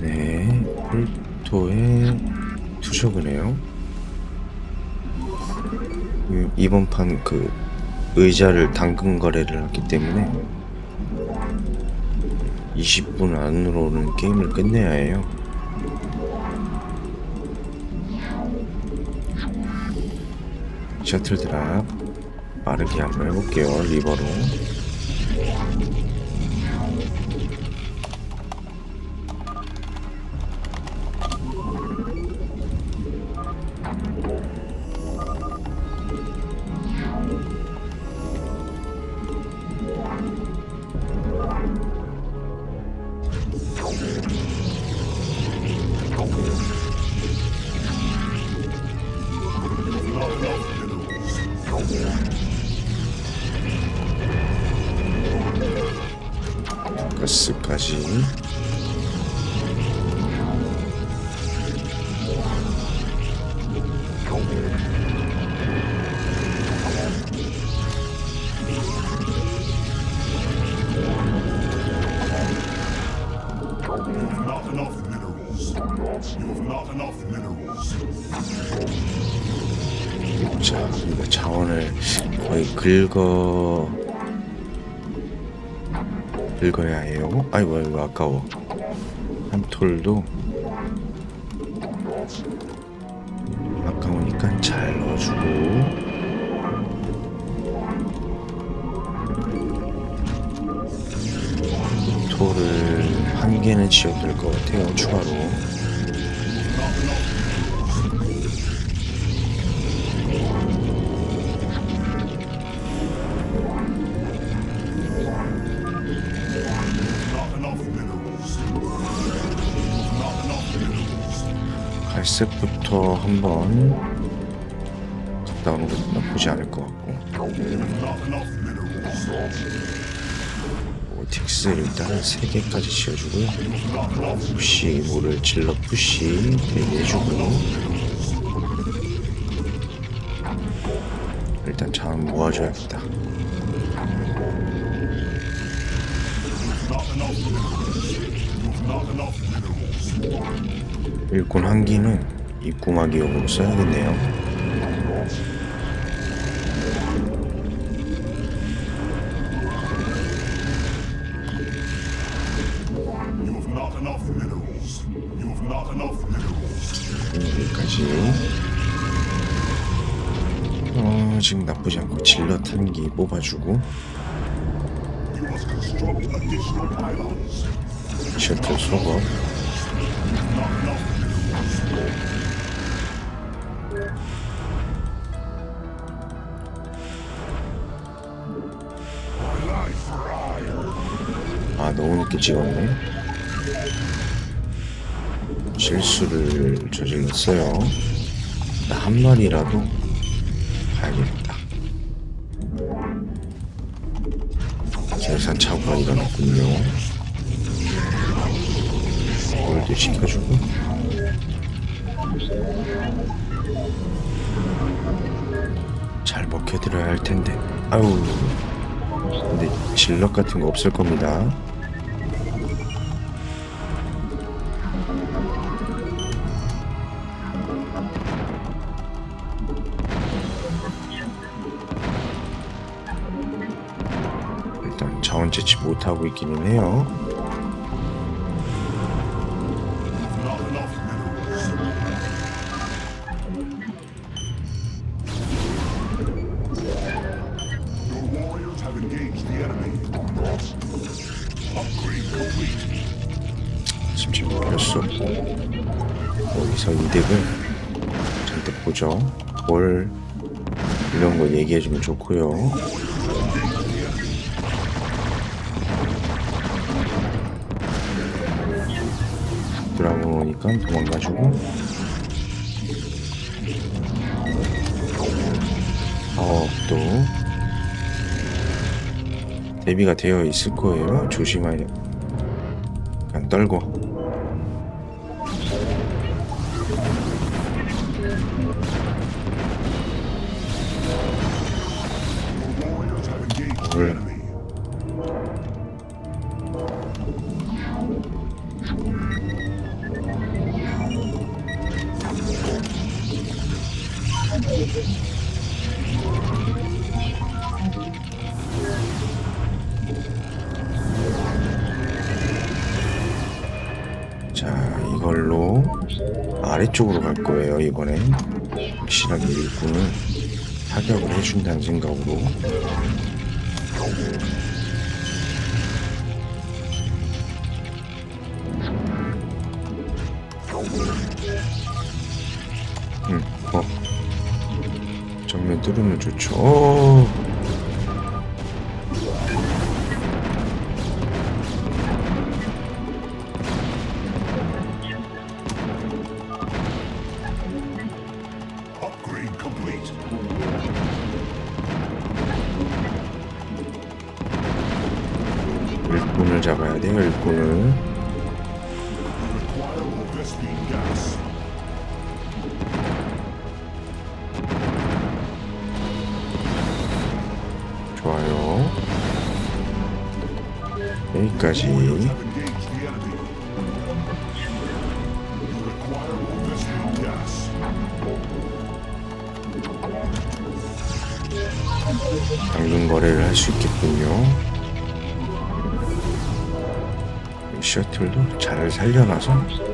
네, 폴토에 투적을 해요. 음, 이번 판 그 의자를 당근 거래를 했기 때문에 20분 안으로는 게임을 끝내야 해요. 셔틀 드랍 빠르게 한번 해볼게요. 리버로. 가스까지 자 이거 자원을 거의 긁어 긁어야 해요. 아이고 아이고 아까워. 한 톨도 아까우니까 잘 넣어주고. 톨을 한 개는 지어도 될것 같아요 추가로 갈색부터 한번 갔다 오는 것도 나쁘지 않을 것 같고. minerals. 오틱스 일단 3개까지 지어주고요. 푸시 물을 질러 푸시 대기해주고. 일단 자원 모아줘야겠다 일꾼 한 기는 입구마기용으로 써야겠네요. 여기까지 어 지금 나쁘지 않고 질럿 한기 뽑아주고 Hire. 아 너무 늦게 찍었네 실수를 저질렀어요 나한 마리라도 가야겠다 계산 착오가 일어났군요 시켜주고. 잘 먹혀드려야 할 텐데. 아우 근데 질럿 같은 거 없을 겁니다. 일단 자원 채취 못하고 있기는 해요 수 없고. 여기서 이득을 잔뜩 보죠. 뭘 이런 거 얘기해주면 좋고요. 드라곤 오니까 도망가주고. 파워업도. 대비가 되어 있을 거예요. 조심하여. 그냥 떨고 자 이걸로 아래쪽으로 갈 거예요, 이번엔. 확실하게 일꾼을 타격을 해준다는 생각으로. 음, 어. 정면 뚫으면 좋죠. 오. Upgrade complete. 일꾼을 잡아야 돼요, 일꾼을. 좋아요. 여기까지. 당근 거래를 할 수 있겠군요. 이 셔틀도 잘 살려놔서